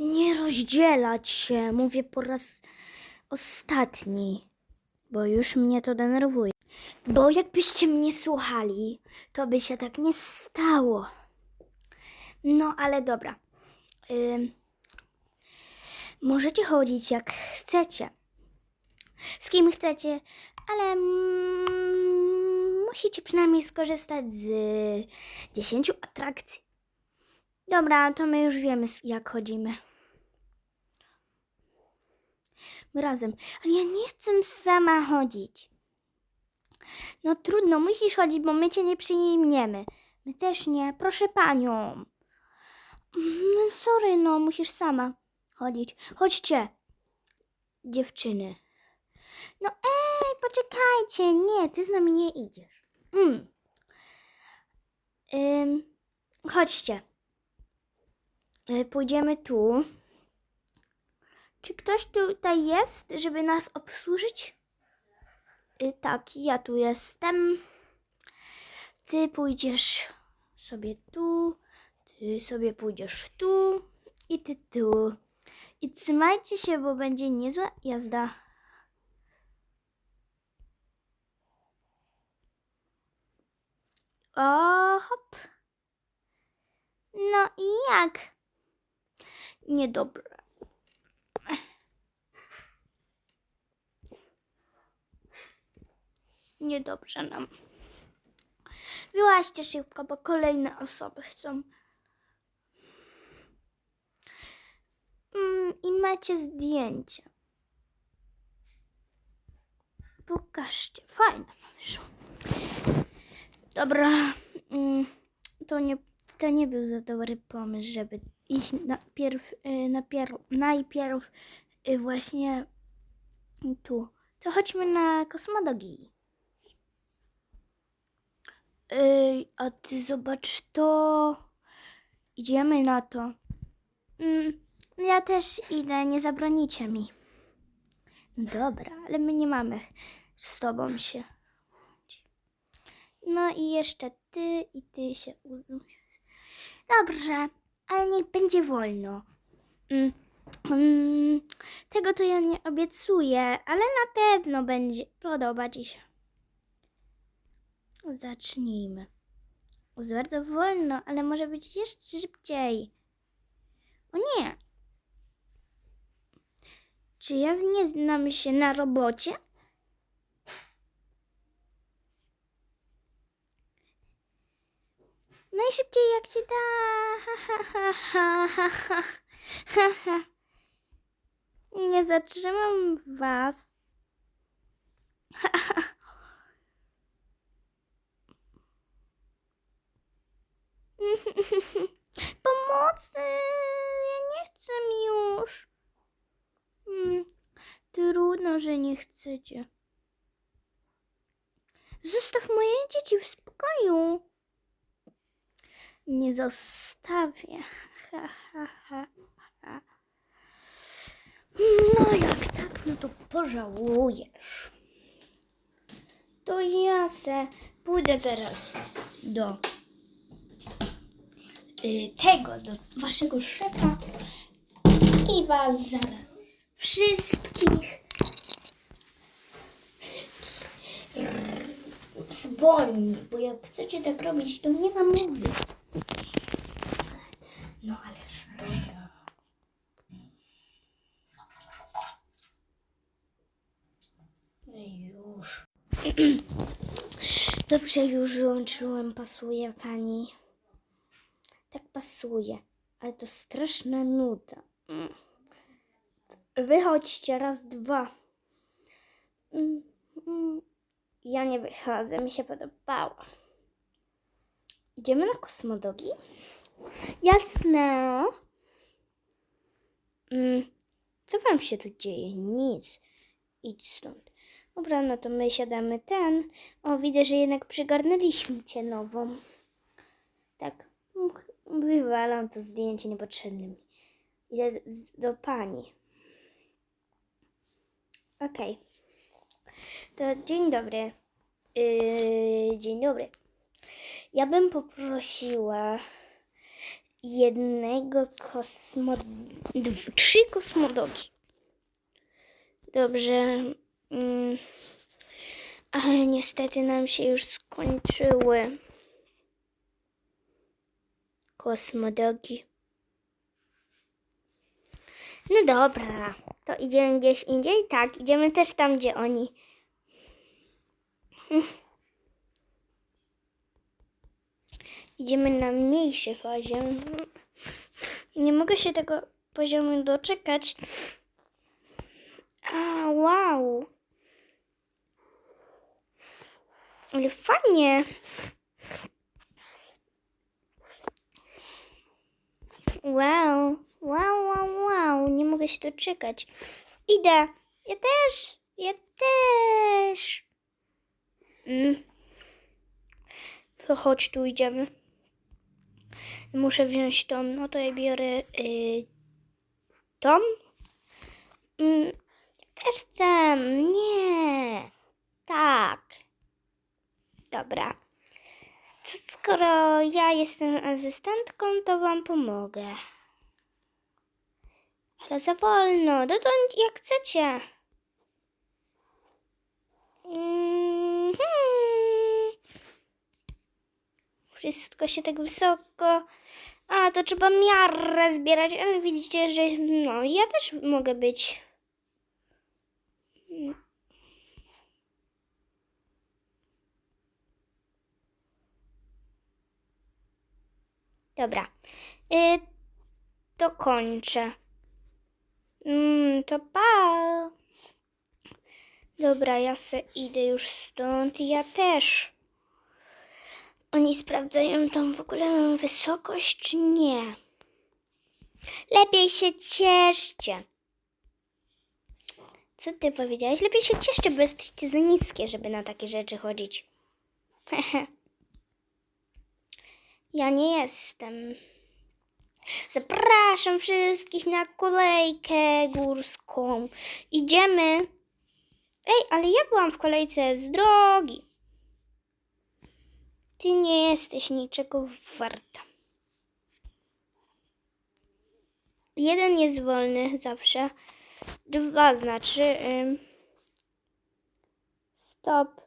Nie rozdzielać się, mówię po raz ostatni, bo już mnie to denerwuje. Bo jakbyście mnie słuchali, to by się tak nie stało. No, ale dobra. Możecie chodzić jak chcecie. Z kim chcecie, ale mm, musicie przynajmniej skorzystać z 10 atrakcji. Dobra, to my już wiemy jak chodzimy. My razem. Ale ja nie chcę sama chodzić. No trudno, musisz chodzić, bo my cię nie przyjmiemy. My też nie, proszę panią. No sorry, no musisz sama chodzić. Chodźcie, dziewczyny. No ej, poczekajcie, nie, ty z nami nie idziesz. Mm. Ym, chodźcie. Y, Pójdziemy tu. Czy ktoś tutaj jest, żeby nas obsłużyć? Y, Tak, ja tu jestem. Ty pójdziesz sobie tu, ty sobie pójdziesz tu i ty tu. I trzymajcie się, bo będzie niezła jazda. O, hop. No i jak? Niedobre. Niedobrze nam. Wyłaźcie szybko, bo kolejne osoby chcą. Mm, I macie zdjęcie. Pokażcie. Fajne wyszło. Dobra. Mm, to nie, to nie był za dobry pomysł, żeby iść najpierw, y, najpierw, najpierw y, właśnie tu. To chodźmy na kosmodogii. Ej, a ty zobacz to. Idziemy na to. Mm, ja też idę, nie zabronicie mi. No dobra, ale my nie mamy z tobą się. No i jeszcze ty i ty się. Dobrze, ale niech będzie wolno. Mm, mm, tego to ja nie obiecuję, ale na pewno będzie podoba ci się. Zacznijmy. Bardzo wolno, ale może być jeszcze szybciej. O nie. Czy ja nie znam się na robocie? Najszybciej jak się da. Nie zatrzymam was. Pomocy! Ja nie chcę już. Mm, Trudno, że nie chcecie. Zostaw moje dzieci w spokoju. Nie zostawię. Ha, ha, ha, ha. No jak tak, no to pożałujesz. To ja se pójdę zaraz do y, tego, do waszego szefa i was zaraz wszystkich zwolni, bo jak chcecie tak robić, to nie wam mówię. No ale szkoda. No już. Dobrze, już wyłączyłem. Pasuje pani. Tak pasuje. Ale to straszna nuda. Mm. Wychodźcie raz, dwa. Mm, mm. Ja nie wychodzę, mi się podobało. Idziemy na kosmodogi? Jasne. Mm, co wam się tu dzieje? Nic. Idź stąd. Dobra, no to my siadamy ten. O, widzę, że jednak przygarnęliśmy cię nową. Tak. Wywalam to zdjęcie niepotrzebne mi. Idę do pani. Okej. To dzień dobry. Yy, dzień dobry. Ja bym poprosiła jednego kosmo... trzy kosmodogi. Dobrze. Mm. Ale niestety nam się już skończyły. Kosmodogi. No dobra, to idziemy gdzieś indziej? Tak, idziemy też tam, gdzie oni. Idziemy na mniejszy poziom. Nie mogę się tego poziomu doczekać. A, wow. Ale fajnie. Wow, wow, wow, wow. Nie mogę się doczekać. Idę. Ja też. Ja też. Mm. To chodź, tu idziemy. Muszę wziąć tą, no to ja biorę y, tą. Mm, też chcę. Nie. Tak. Dobra. Skoro ja jestem asystentką, to wam pomogę. Ale za wolno. No to jak chcecie. Mhm. Wszystko się tak wysoko. A, to trzeba miarę zbierać, ale widzicie, że no, ja też mogę być. Dobra. Y, to kończę. Mm, to pa. Dobra, ja se idę już stąd. Ja też. Oni sprawdzają tą w ogóle wysokość, czy nie? Lepiej się cieszcie. Co ty powiedziałeś? Lepiej się cieszcie, bo jesteście za niskie, żeby na takie rzeczy chodzić. Ja nie jestem. Zapraszam wszystkich na kolejkę górską. Idziemy. Ej, ale ja byłam w kolejce z drogi. Ty nie jesteś niczego warta. Jeden jest wolny zawsze. Dwa znaczy. Ym, stop.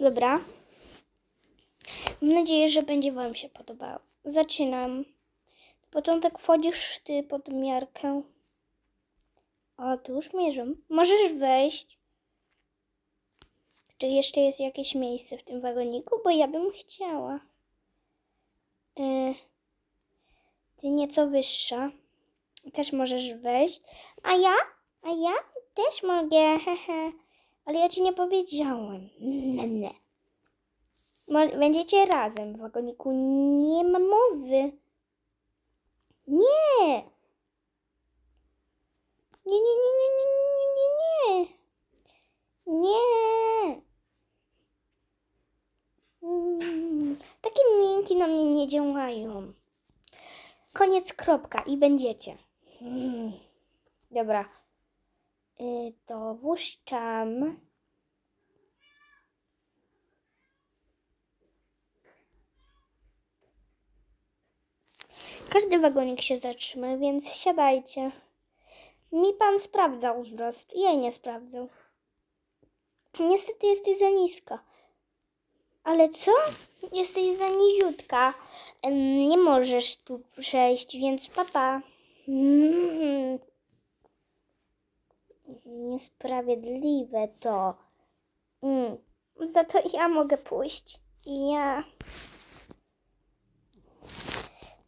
Dobra. Mam nadzieję, że będzie Wam się podobało. Zaczynam. Na początek wchodzisz ty pod miarkę. O, tu już mierzę. Możesz wejść. Czy jeszcze jest jakieś miejsce w tym wagoniku? Bo ja bym chciała. Y, ty nieco wyższa. Też możesz wejść. A ja? A ja też mogę. Ale ja ci nie powiedziałem. Nie, nie. Będziecie razem w wagoniku. Nie ma mowy. Nie. Nie, nie, nie, nie, nie, nie, nie, nie. Mm, Takie miękkie na mnie nie działają. Koniec, kropka i będziecie. Mm, Dobra. Y, To włóżczam. Każdy wagonik się zatrzyma, więc wsiadajcie. Mi pan sprawdzał wzrost. Ja nie sprawdzał. Niestety jesteś za niska. Ale co? Jesteś za niziutka. Nie możesz tu przejść, więc papa. Mm. Niesprawiedliwe to. Mm. Za to ja mogę pójść. Ja.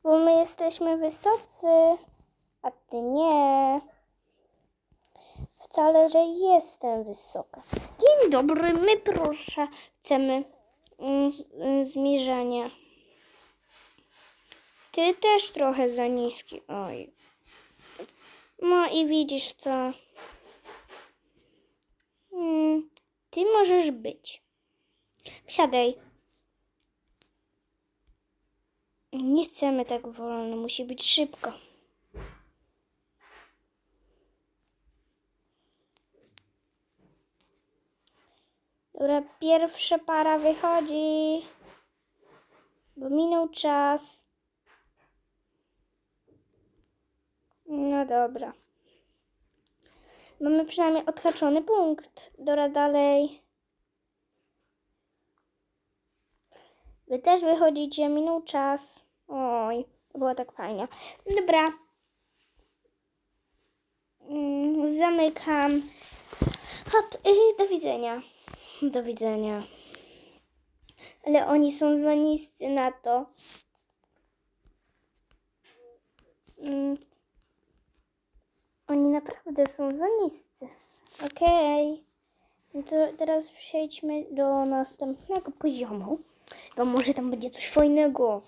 Bo my jesteśmy wysocy, a ty nie. Wcale, że jestem wysoka. Dzień dobry, my proszę chcemy mm, y, zmierzenia. Ty też trochę za niski. Oj. No i widzisz co. Mm, ty możesz być. Wsiadaj. Nie chcemy tak wolno, musi być szybko. Dobra, pierwsza para wychodzi. bo minął czas. No dobra. Mamy przynajmniej odhaczony punkt. Dora dalej. Wy też wychodzicie, minął czas. Oj, było tak fajnie. Dobra. Mm, Zamykam. Hop, y, do widzenia. Do widzenia. Ale oni są za niscy na to. Mm. Oni naprawdę są za niscy. Okej. No to teraz przejdźmy do następnego poziomu. Bo może tam będzie coś fajnego.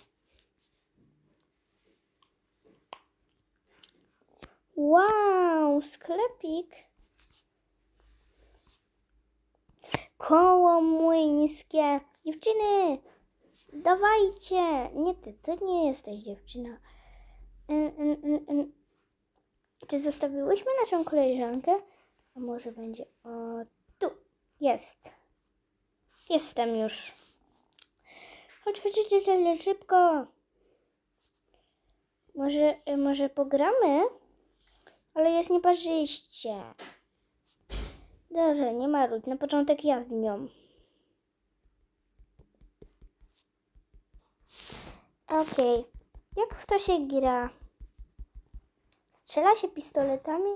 Wow, sklepik. Koło młyńskie. Dziewczyny, dawajcie. Nie ty, ty nie jesteś dziewczyna. Em, em, em. Czy zostawiłyśmy naszą koleżankę? A może będzie o tu. Jest. Jestem już. Chodź, chodź, chodź, chodź, szybko. Może, y, może pogramy? Ale jest nieparzyście. Dobrze, nie marudź. Na początek ja z nią. Okej. Jak w to się gra? Strzela się pistoletami?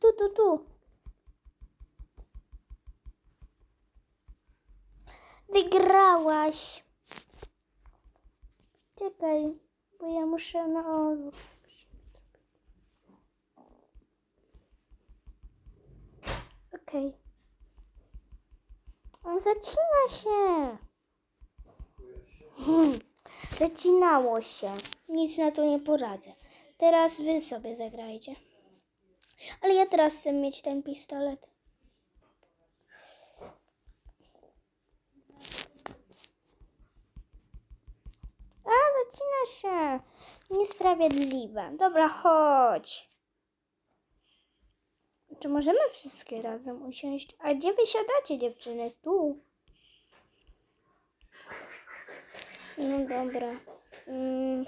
Tu, tu, tu. Wygrałaś. Czekaj, bo ja muszę na odwrót. Okej. On zacina się. Hmm. Zacinało się. Nic na to nie poradzę. Teraz wy sobie zagrajcie. Ale ja teraz chcę mieć ten pistolet. A, zacina się. Niesprawiedliwe. Dobra, chodź. Czy możemy wszystkie razem usiąść? A gdzie wy siadacie, dziewczyny? Tu. No dobra. Mm.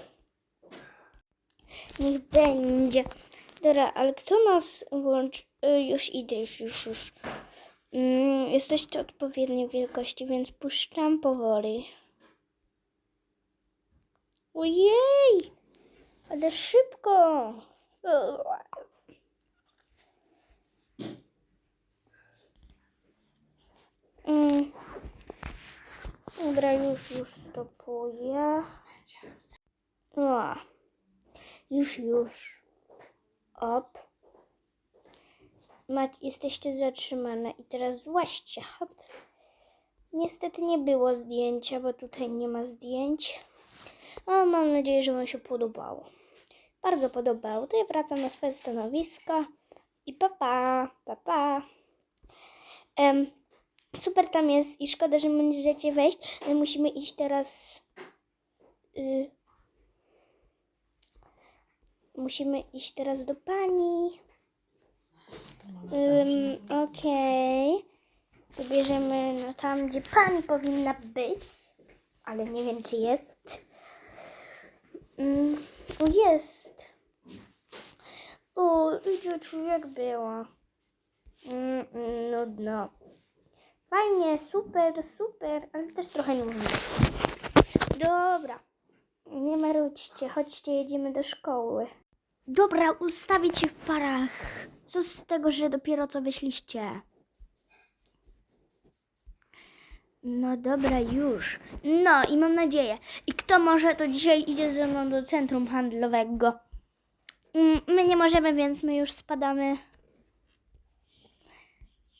Niech będzie. Dobra, ale kto nas włączy? Y, już idę, już, już, już. Mm, jesteście odpowiedniej wielkości, więc puszczam powoli. Ojej! Ale szybko! Mm. Dobra, już, już stopuję. O, już, już. Op. Mać, jesteście zatrzymane i teraz złaście. Hop. Niestety nie było zdjęcia, bo tutaj nie ma zdjęć. A mam nadzieję, że Wam się podobało. Bardzo podobało. To ja wracam na swoje stanowisko. I papa, papa. Pa. Em, super tam jest i szkoda, że możecie wejść, ale musimy iść teraz. Y, musimy iść teraz do pani. Ym, Okej. Wybierzemy no, tam, gdzie pani powinna być, ale nie wiem, czy jest. Ym, o, jest. O, idzie jak było. Mm, mm, nudno. Fajnie, super, super, ale też trochę nudno. Dobra. Nie marudźcie, chodźcie, jedziemy do szkoły. Dobra, ustawić się w parach. Co z tego, że dopiero co wyszliście? No dobra, już. No i mam nadzieję. I kto może, to dzisiaj idzie ze mną do centrum handlowego. Mm, My nie możemy, więc my już spadamy.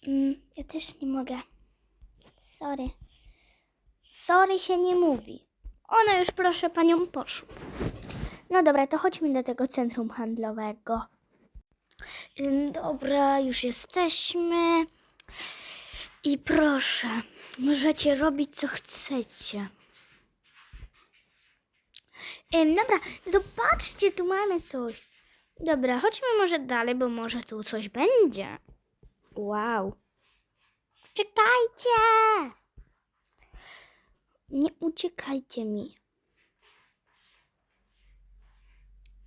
Mm, Ja też nie mogę. Sorry. Sorry się nie mówi. Ona już, proszę panią, poszła. No dobra, to chodźmy do tego centrum handlowego. Dobra, już jesteśmy. I proszę, możecie robić co chcecie. Dobra, to patrzcie, tu mamy coś. Dobra, chodźmy może dalej, bo może tu coś będzie. Wow. Czekajcie! Nie uciekajcie mi.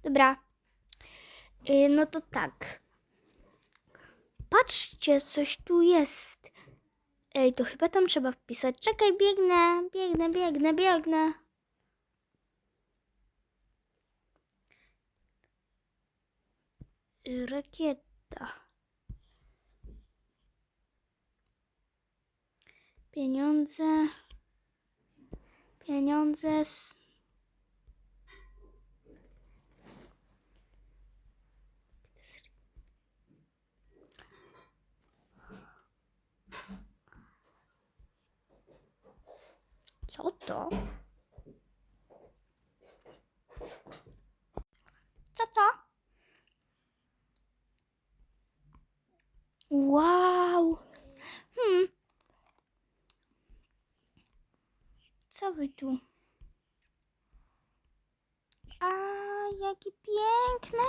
Dobra. Yy, no to tak. Patrzcie, coś tu jest. Ej, to chyba tam trzeba wpisać. Czekaj, biegnę, biegnę, biegnę, biegnę. Rakieta. Pieniądze. Pieniądze. s- Co to? Co to? Wow. Hmm. Co wy tu? A, jakie piękne.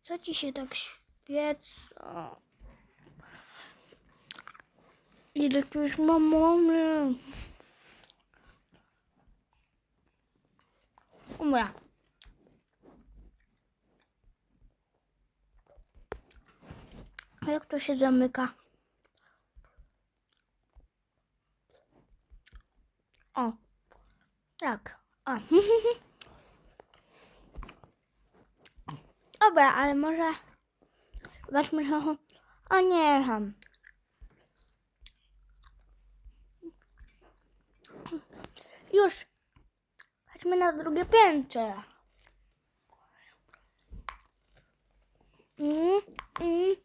Co ci się tak świeca? Ile tu już mamy? Umrę. Jak to się zamyka? O, tak. O. Dobra, ale może... Weźmy trochę... O nie, ham. Już. Chodźmy na drugie piętro. Mm, mm.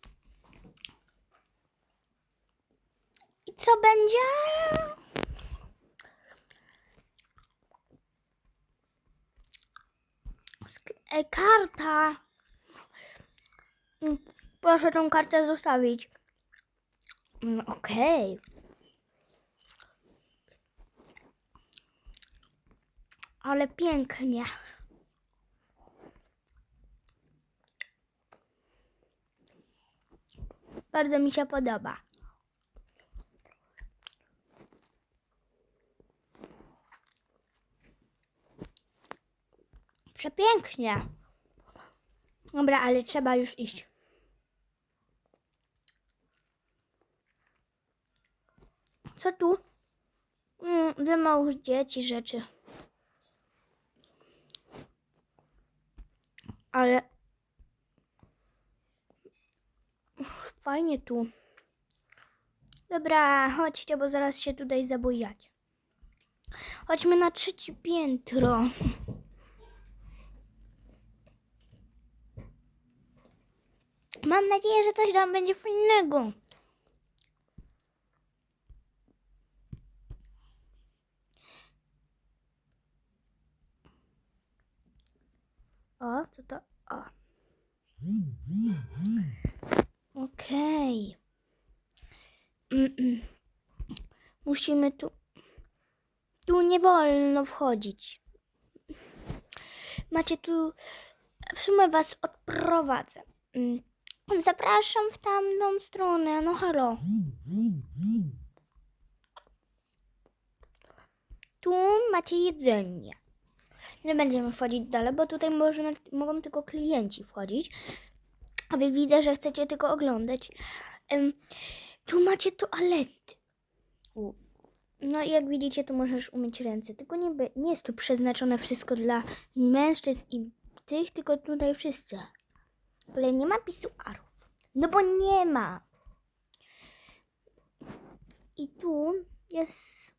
I co będzie? E, karta. Mm, Proszę tą kartę zostawić. Mm, Okej. Ale pięknie. Bardzo mi się podoba. Przepięknie. Dobra, ale trzeba już iść. Co tu? Mm, za małych dzieci rzeczy. Ale fajnie tu. Dobra, chodźcie, bo zaraz się tutaj zabujać. Chodźmy na trzecie piętro. Mam nadzieję, że coś tam będzie fajnego. O, co to? O. Okej. Mm-mm. Musimy tu. Tu nie wolno wchodzić. Macie tu. W sumie was odprowadzę. Zapraszam w tamtą stronę. No halo. Tu macie jedzenie. Nie będziemy wchodzić dalej, bo tutaj można, mogą tylko klienci wchodzić. A wy widzę, że chcecie tylko oglądać. Em, tu macie toalety. U. No i jak widzicie, tu możesz umyć ręce. Tylko nie, nie jest tu przeznaczone wszystko dla mężczyzn i tych, tylko tutaj wszyscy. Ale nie ma pisuarów. No bo nie ma. I tu jest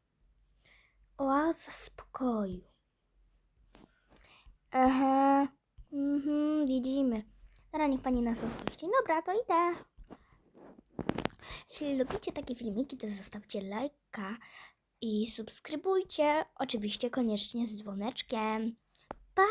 oaza spokoju. Aha. Mhm, widzimy. Teraz niech pani nas odpuści. Dobra, to idę. Jeśli lubicie takie filmiki, to zostawcie lajka i subskrybujcie. Oczywiście koniecznie z dzwoneczkiem. Pa!